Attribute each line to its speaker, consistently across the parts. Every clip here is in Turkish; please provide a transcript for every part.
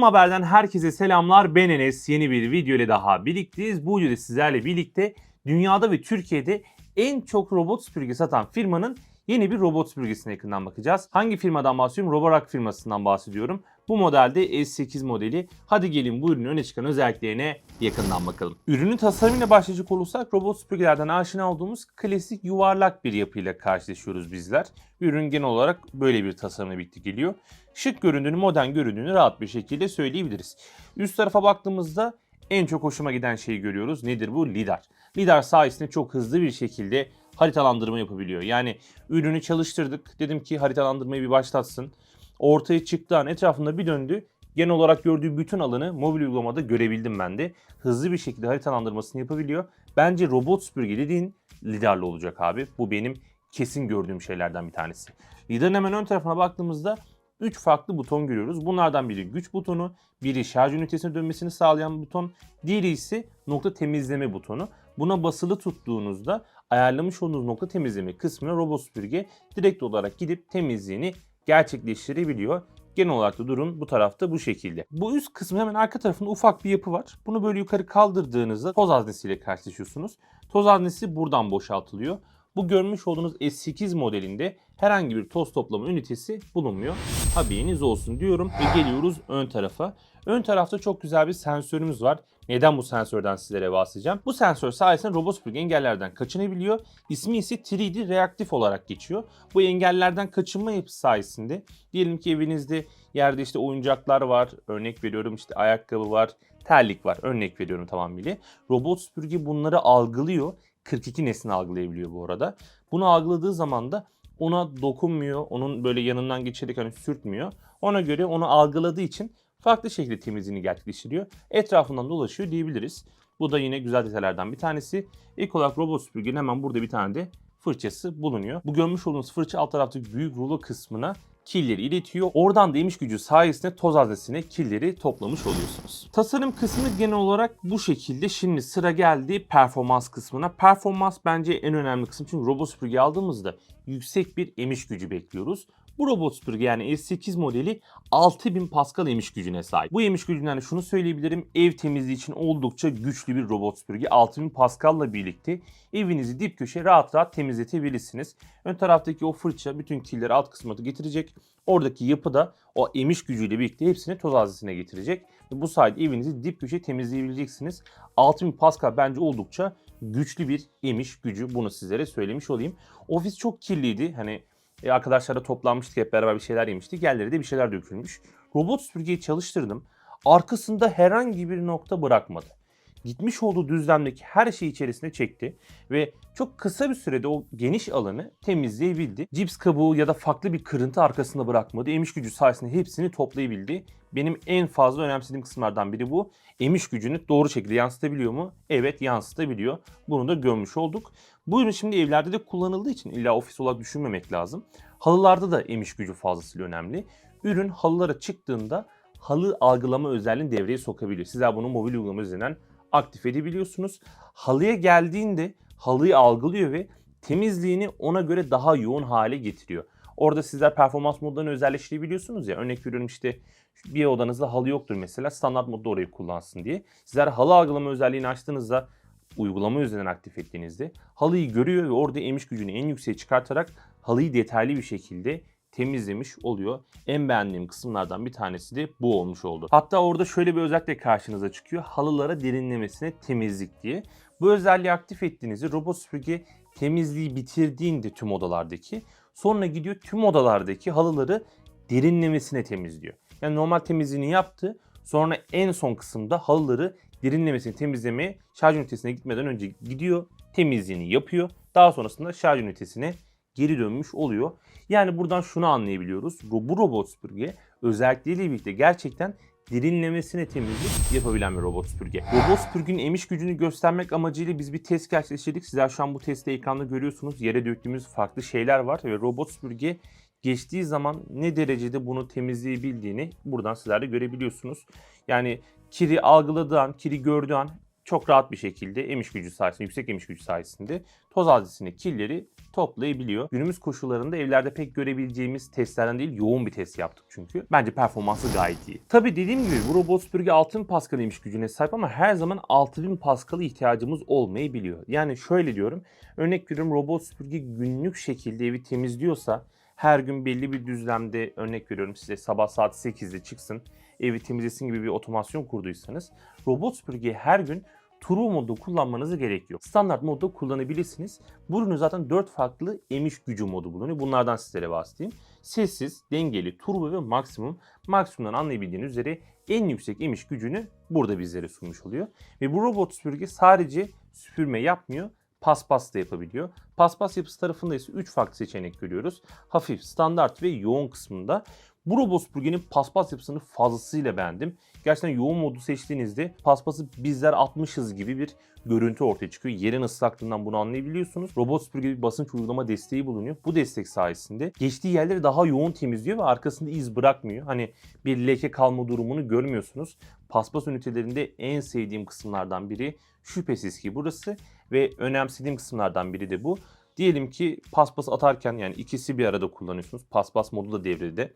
Speaker 1: Donanım Haber'den herkese selamlar. Ben Enes. Yeni bir video ile daha birlikteyiz. Bu videoda sizlerle birlikte dünyada ve Türkiye'de en çok robot süpürge satan firmanın yeni bir robot süpürgesine yakından bakacağız. Hangi firmadan bahsediyorum? Roborock firmasından bahsediyorum. Bu modelde S8 modeli. Hadi gelin bu ürünün öne çıkan özelliklerine yakından bakalım. Ürünün tasarımıyla başlayacak olursak robot süpürgelerden aşina olduğumuz klasik yuvarlak bir yapıyla karşılaşıyoruz bizler. Ürün genel olarak böyle bir tasarımla birlikte geliyor. Şık göründüğünü, modern göründüğünü rahat bir şekilde söyleyebiliriz. Üst tarafa baktığımızda en çok hoşuma giden şeyi görüyoruz. Nedir bu? LiDAR. LiDAR sayesinde çok hızlı bir şekilde haritalandırma yapabiliyor. Yani ürünü çalıştırdık. Dedim ki haritalandırmayı bir başlatsın. Ortaya çıktığı an etrafında bir döndü. Genel olarak gördüğü bütün alanı mobil uygulamada görebildim ben de. Hızlı bir şekilde haritalandırmasını yapabiliyor. Bence robot süpürge dediğin lidarlı olacak abi. Bu benim kesin gördüğüm şeylerden bir tanesi. Lidarın hemen ön tarafına baktığımızda 3 farklı buton görüyoruz. Bunlardan biri güç butonu, biri şarj ünitesine dönmesini sağlayan buton, diğeri ise nokta temizleme butonu. Buna basılı tuttuğunuzda ayarlamış olduğunuz nokta temizleme kısmına robot süpürge direkt olarak gidip temizliğini gerçekleştirebiliyor. Genel olarak da durum bu tarafta bu şekilde. Bu üst kısmı hemen arka tarafında ufak bir yapı var. Bunu böyle yukarı kaldırdığınızda toz haznesiyle karşılaşıyorsunuz. Toz haznesi buradan boşaltılıyor. Bu görmüş olduğunuz S8 modelinde herhangi bir toz toplama ünitesi bulunmuyor. Haberiniz olsun diyorum ve geliyoruz ön tarafa. Ön tarafta çok güzel bir sensörümüz var. Neden bu sensörden sizlere bahsedeceğim? Bu sensör sayesinde robot süpürge engellerden kaçınabiliyor. İsmi ise 3D reaktif olarak geçiyor. Bu engellerden kaçınma yapısı sayesinde diyelim ki evinizde yerde işte oyuncaklar var. Örnek veriyorum işte ayakkabı var, terlik var. Örnek veriyorum tamamıyla. Robot süpürge bunları algılıyor. 42 neslini algılayabiliyor bu arada. Bunu algıladığı zaman da ona dokunmuyor. Onun böyle yanından geçerek hani sürtmüyor. Ona göre onu algıladığı için farklı şekilde temizliğini gerçekleştiriyor. Etrafından dolaşıyor diyebiliriz. Bu da yine güzel detaylardan bir tanesi. İlk olarak robot süpürgenin hemen burada bir tane de fırçası bulunuyor. Bu görmüş olduğunuz fırça alt taraftaki büyük rulo kısmına killeri iletiyor. Oradan da emiş gücü sayesinde toz haznesine killeri toplamış oluyorsunuz. Tasarım kısmı genel olarak bu şekilde. Şimdi sıra geldi performans kısmına. Performans bence en önemli kısım. Çünkü robot süpürge aldığımızda yüksek bir emiş gücü bekliyoruz. Bu robot süpürge yani S8 modeli 6000 Pascal emiş gücüne sahip. Bu emiş gücünden de şunu söyleyebilirim. Ev temizliği için oldukça güçlü bir robot süpürge. 6000 Pascal'la birlikte evinizi dip köşe rahat rahat temizletebilirsiniz. Ön taraftaki o fırça bütün kirleri alt kısmına getirecek. Oradaki yapı da o emiş gücüyle birlikte hepsini toz haznesine getirecek. Bu sayede evinizi dip köşe temizleyebileceksiniz. 6000 Pascal bence oldukça güçlü bir emiş gücü. Bunu sizlere söylemiş olayım. Ofis çok kirliydi. Hani e, arkadaşlarla toplanmıştık hep beraber bir şeyler yemiştik. Yerlere de bir şeyler dökülmüş. Robot süpürgeyi çalıştırdım. Arkasında herhangi bir nokta bırakmadı. Gitmiş olduğu düzlemdeki her şeyi içerisine çekti ve çok kısa bir sürede o geniş alanı temizleyebildi. Cips kabuğu ya da farklı bir kırıntı arkasında bırakmadı. Emiş gücü sayesinde hepsini toplayabildi. Benim en fazla önemsediğim kısımlardan biri bu. Emiş gücünü doğru şekilde yansıtabiliyor mu? Evet yansıtabiliyor. Bunu da görmüş olduk. Bu ürün şimdi evlerde de kullanıldığı için illa ofis olarak düşünmemek lazım. Halılarda da emiş gücü fazlasıyla önemli. Ürün halılara çıktığında halı algılama özelliğini devreye sokabiliyor. Sizler bunu mobil uygulama üzerinden aktif edebiliyorsunuz. Halıya geldiğinde halıyı algılıyor ve temizliğini ona göre daha yoğun hale getiriyor. Orada sizler performans modlarını özelleştirebiliyorsunuz ya. Örnek veriyorum işte bir odanızda halı yoktur mesela standart modda orayı kullansın diye. Sizler halı algılama özelliğini açtığınızda uygulama üzerinden aktif ettiğinizde halıyı görüyor ve orada emiş gücünü en yükseğe çıkartarak halıyı detaylı bir şekilde temizlemiş oluyor. En beğendiğim kısımlardan bir tanesi de bu olmuş oldu. Hatta orada şöyle bir özellikle karşınıza çıkıyor. Halılara derinlemesine temizlik diye. Bu özelliği aktif ettiğinizde robot süpürge temizliği bitirdiğinde tüm odalardaki sonra gidiyor tüm odalardaki halıları derinlemesine temizliyor. Yani normal temizliğini yaptı. Sonra en son kısımda halıları derinlemesine temizlemeye şarj ünitesine gitmeden önce gidiyor, temizliğini yapıyor. Daha sonrasında şarj ünitesine geri dönmüş oluyor. Yani buradan şunu anlayabiliyoruz. Bu robot süpürge özellikleriyle birlikte gerçekten derinlemesine temizlik yapabilen bir robot süpürge. Robot süpürgenin emiş gücünü göstermek amacıyla biz bir test gerçekleştirdik. Sizler şu an bu testi ekranda görüyorsunuz. Yere döktüğümüz farklı şeyler var ve robot süpürge geçtiği zaman ne derecede bunu temizleyebildiğini buradan sizler de görebiliyorsunuz. Yani kiri algıladığı an, kiri gördüğü an çok rahat bir şekilde emiş gücü sayesinde, yüksek emiş gücü sayesinde toz haznesini, killeri toplayabiliyor. Günümüz koşullarında evlerde pek görebileceğimiz testlerden değil yoğun bir test yaptık çünkü. Bence performansı gayet iyi. Tabi dediğim gibi bu robot süpürge 6000 Pascal emiş gücüne sahip ama her zaman 6000 Pascal'a ihtiyacımız olmayabiliyor. Yani şöyle diyorum. Örnek veriyorum robot süpürge günlük şekilde evi temizliyorsa her gün belli bir düzlemde örnek veriyorum size sabah saat 8'de çıksın evi temizlesin gibi bir otomasyon kurduysanız robot süpürgeyi her gün Turbo modu kullanmanızı gerekiyor. Standart modda kullanabilirsiniz. Bu ürünün zaten 4 farklı emiş gücü modu bulunuyor. Bunlardan sizlere bahsedeyim. Sessiz, dengeli, turbo ve maksimum. Maksimumdan anlayabildiğiniz üzere en yüksek emiş gücünü burada bizlere sunmuş oluyor. Ve bu robot süpürge sadece süpürme yapmıyor paspas da yapabiliyor. Paspas yapısı tarafında ise 3 farklı seçenek görüyoruz. Hafif, standart ve yoğun kısmında. Bu süpürgenin paspas yapısını fazlasıyla beğendim. Gerçekten yoğun modu seçtiğinizde paspası bizler atmışız gibi bir görüntü ortaya çıkıyor. Yerin ıslaklığından bunu anlayabiliyorsunuz. Robot bir basınç uygulama desteği bulunuyor. Bu destek sayesinde geçtiği yerleri daha yoğun temizliyor ve arkasında iz bırakmıyor. Hani bir leke kalma durumunu görmüyorsunuz. Paspas ünitelerinde en sevdiğim kısımlardan biri şüphesiz ki burası ve önemsediğim kısımlardan biri de bu. Diyelim ki paspas atarken yani ikisi bir arada kullanıyorsunuz. Paspas modu da devrede.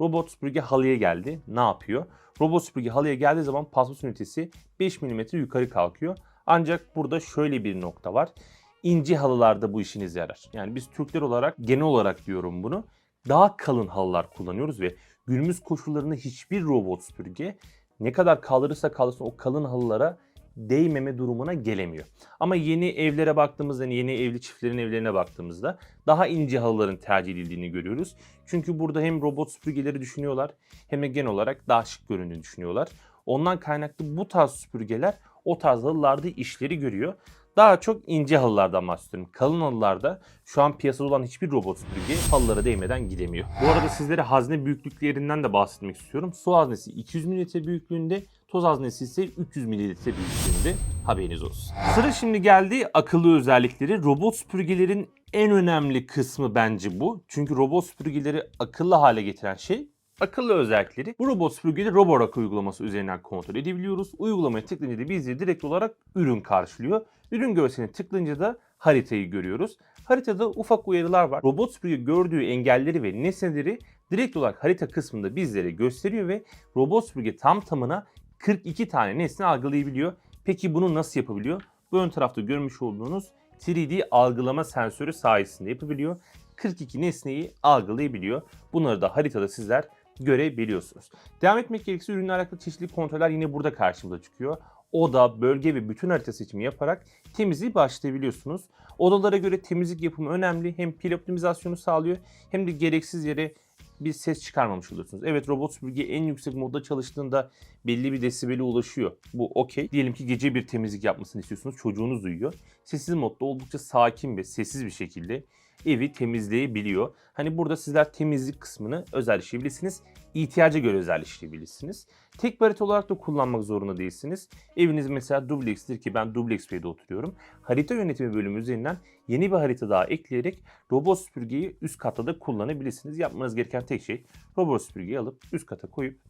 Speaker 1: Robot süpürge halıya geldi. Ne yapıyor? Robot süpürge halıya geldiği zaman paspas ünitesi 5 mm yukarı kalkıyor. Ancak burada şöyle bir nokta var. İnce halılarda bu işinize yarar. Yani biz Türkler olarak genel olarak diyorum bunu. Daha kalın halılar kullanıyoruz ve günümüz koşullarında hiçbir robot süpürge ne kadar kaldırırsa kaldırsın o kalın halılara değmeme durumuna gelemiyor. Ama yeni evlere baktığımızda, yani yeni evli çiftlerin evlerine baktığımızda daha ince halıların tercih edildiğini görüyoruz. Çünkü burada hem robot süpürgeleri düşünüyorlar hem de genel olarak daha şık göründüğünü düşünüyorlar. Ondan kaynaklı bu tarz süpürgeler o tarz halılarda işleri görüyor. Daha çok ince halılardan bahsediyorum. Kalın halılarda şu an piyasada olan hiçbir robot süpürge halılara değmeden gidemiyor. Bu arada sizlere hazne büyüklüklerinden de bahsetmek istiyorum. Su haznesi 200 ml büyüklüğünde, toz haznesi ise 300 ml büyüklüğünde haberiniz olsun. Sıra şimdi geldi akıllı özellikleri. Robot süpürgelerin en önemli kısmı bence bu. Çünkü robot süpürgeleri akıllı hale getiren şey Akıllı özellikleri bu robot süpürgeyi Roborock uygulaması üzerinden kontrol edebiliyoruz. Uygulamaya tıklayınca da bizi direkt olarak ürün karşılıyor. Ürün görseline tıklayınca da haritayı görüyoruz. Haritada ufak uyarılar var. Robot süpürge gördüğü engelleri ve nesneleri direkt olarak harita kısmında bizlere gösteriyor ve robot süpürge tam tamına 42 tane nesne algılayabiliyor. Peki bunu nasıl yapabiliyor? Bu ön tarafta görmüş olduğunuz 3D algılama sensörü sayesinde yapabiliyor. 42 nesneyi algılayabiliyor. Bunları da haritada sizler görebiliyorsunuz. Devam etmek gerekirse ürünle alakalı çeşitli kontroller yine burada karşımıza çıkıyor. Oda, bölge ve bütün harita seçimi yaparak temizliği başlayabiliyorsunuz. Odalara göre temizlik yapımı önemli. Hem pil optimizasyonu sağlıyor hem de gereksiz yere bir ses çıkarmamış oluyorsunuz. Evet robot süpürge en yüksek modda çalıştığında belli bir desibele ulaşıyor. Bu okey. Diyelim ki gece bir temizlik yapmasını istiyorsunuz. Çocuğunuz uyuyor. Sessiz modda oldukça sakin ve sessiz bir şekilde evi temizleyebiliyor. Hani burada sizler temizlik kısmını özelleştirebilirsiniz. İhtiyaca göre özelleştirebilirsiniz. Tek bir harita olarak da kullanmak zorunda değilsiniz. Eviniz mesela dublex'tir ki ben duplex Bey'de oturuyorum. Harita yönetimi bölümü üzerinden yeni bir harita daha ekleyerek robot süpürgeyi üst katta da kullanabilirsiniz. Yapmanız gereken tek şey robot süpürgeyi alıp üst kata koyup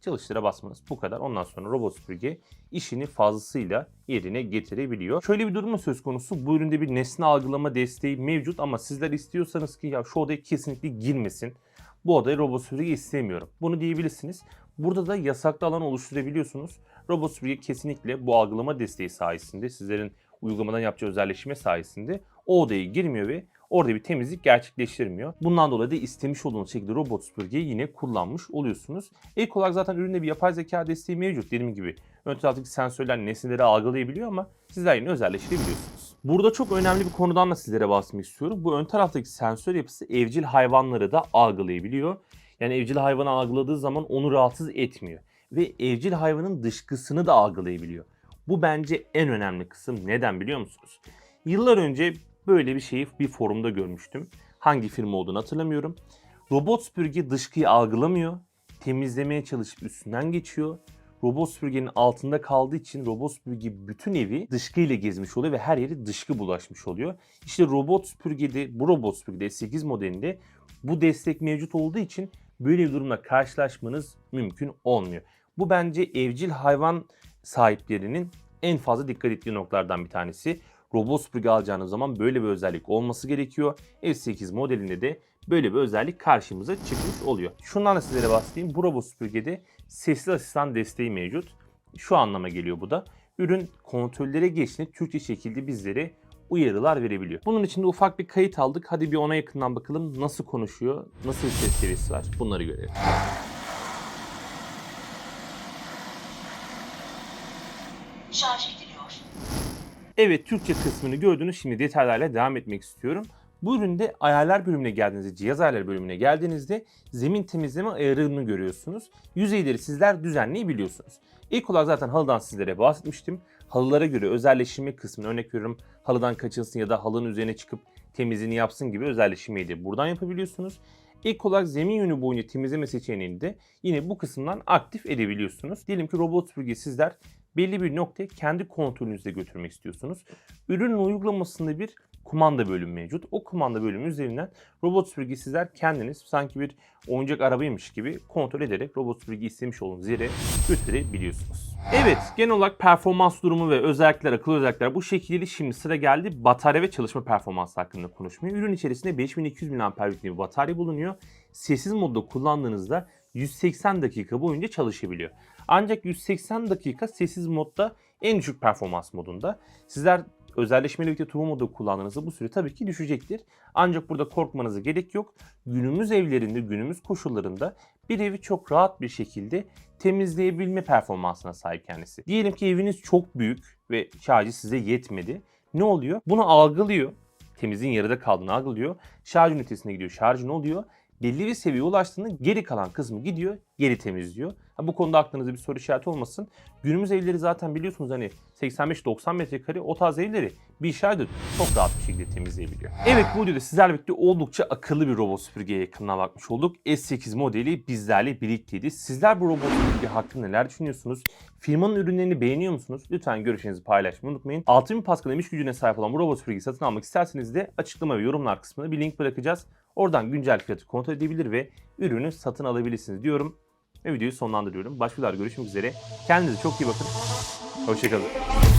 Speaker 1: çalıştıra basmanız. Bu kadar. Ondan sonra robot süpürge işini fazlasıyla yerine getirebiliyor. Şöyle bir durum söz konusu. Bu üründe bir nesne algılama desteği mevcut ama sizler istiyorsanız ki ya şu odaya kesinlikle girmesin. Bu odaya robot süpürge istemiyorum. Bunu diyebilirsiniz. Burada da yasaklı alan oluşturabiliyorsunuz. Robot süpürge kesinlikle bu algılama desteği sayesinde sizlerin uygulamadan yapacağı özelleşme sayesinde o odaya girmiyor ve orada bir temizlik gerçekleştirmiyor. Bundan dolayı da istemiş olduğunuz şekilde robot süpürgeyi yine kullanmış oluyorsunuz. İlk olarak zaten üründe bir yapay zeka desteği mevcut. Dediğim gibi ön taraftaki sensörler nesneleri algılayabiliyor ama sizler yine özelleştirebiliyorsunuz. Burada çok önemli bir konudan da sizlere bahsetmek istiyorum. Bu ön taraftaki sensör yapısı evcil hayvanları da algılayabiliyor. Yani evcil hayvanı algıladığı zaman onu rahatsız etmiyor. Ve evcil hayvanın dışkısını da algılayabiliyor. Bu bence en önemli kısım. Neden biliyor musunuz? Yıllar önce böyle bir şeyi bir forumda görmüştüm. Hangi firma olduğunu hatırlamıyorum. Robot süpürge dışkıyı algılamıyor. Temizlemeye çalışıp üstünden geçiyor. Robot süpürgenin altında kaldığı için robot süpürge bütün evi dışkıyla gezmiş oluyor ve her yeri dışkı bulaşmış oluyor. İşte robot süpürgede, bu robot süpürgede 8 modelinde bu destek mevcut olduğu için böyle bir durumla karşılaşmanız mümkün olmuyor. Bu bence evcil hayvan sahiplerinin en fazla dikkat ettiği noktalardan bir tanesi. Robot süpürge alacağınız zaman böyle bir özellik olması gerekiyor. S8 modelinde de böyle bir özellik karşımıza çıkmış oluyor. Şundan da sizlere bahsedeyim. Bu robot süpürgede sesli asistan desteği mevcut. Şu anlama geliyor bu da. Ürün kontrollere geçtiğinde Türkçe şekilde bizlere uyarılar verebiliyor. Bunun için de ufak bir kayıt aldık. Hadi bir ona yakından bakalım nasıl konuşuyor, nasıl ses seviyesi var bunları görelim.
Speaker 2: şarj ediliyor.
Speaker 1: Evet Türkçe kısmını gördünüz. Şimdi detaylarla devam etmek istiyorum. Bu üründe ayarlar bölümüne geldiğinizde, cihaz ayarlar bölümüne geldiğinizde zemin temizleme ayarını görüyorsunuz. Yüzeyleri sizler düzenleyebiliyorsunuz. İlk olarak zaten halıdan sizlere bahsetmiştim. Halılara göre özelleştirme kısmını örnek veriyorum. Halıdan kaçınsın ya da halının üzerine çıkıp temizliğini yapsın gibi özelleştirmeyi de buradan yapabiliyorsunuz. İlk olarak zemin yönü boyunca temizleme seçeneğini de yine bu kısımdan aktif edebiliyorsunuz. Diyelim ki robot süpürge sizler belli bir noktaya kendi kontrolünüzde götürmek istiyorsunuz. Ürünün uygulamasında bir kumanda bölümü mevcut. O kumanda bölümü üzerinden robot süpürgeyi sizler kendiniz sanki bir oyuncak arabaymış gibi kontrol ederek robot süpürgeyi istemiş olduğunuz yere götürebiliyorsunuz. Evet genel olarak performans durumu ve özellikler, akıllı özellikler bu şekilde şimdi sıra geldi batarya ve çalışma performansı hakkında konuşmaya. Ürün içerisinde 5200 mAh'lik bir batarya bulunuyor. Sessiz modda kullandığınızda 180 dakika boyunca çalışabiliyor. Ancak 180 dakika sessiz modda en düşük performans modunda. Sizler özelleşmeli birlikte turbo modu kullandığınızda bu süre tabii ki düşecektir. Ancak burada korkmanıza gerek yok. Günümüz evlerinde, günümüz koşullarında bir evi çok rahat bir şekilde temizleyebilme performansına sahip kendisi. Diyelim ki eviniz çok büyük ve şarjı size yetmedi. Ne oluyor? Bunu algılıyor. Temizliğin yarıda kaldığını algılıyor. Şarj ünitesine gidiyor. Şarjı ne oluyor? Belli bir seviyeye ulaştığında geri kalan kısmı gidiyor, geri temizliyor. Ha, bu konuda aklınızda bir soru işareti olmasın. Günümüz evleri zaten biliyorsunuz hani 85-90 metrekare o tarz evleri bir şarjda çok rahat bir şekilde temizleyebiliyor. Evet bu videoda sizlerle birlikte oldukça akıllı bir robot süpürgeye yakından bakmış olduk. S8 modeli bizlerle birlikteydi. Sizler bu robot süpürge hakkında neler düşünüyorsunuz? Firmanın ürünlerini beğeniyor musunuz? Lütfen görüşlerinizi paylaşmayı unutmayın. 6000 Pascal emiş gücüne sahip olan bu robot süpürgeyi satın almak isterseniz de açıklama ve yorumlar kısmına bir link bırakacağız. Oradan güncel fiyatı kontrol edebilir ve ürünü satın alabilirsiniz diyorum. Ve videoyu sonlandırıyorum. Başka görüşmek üzere. Kendinize çok iyi bakın. Hoşçakalın.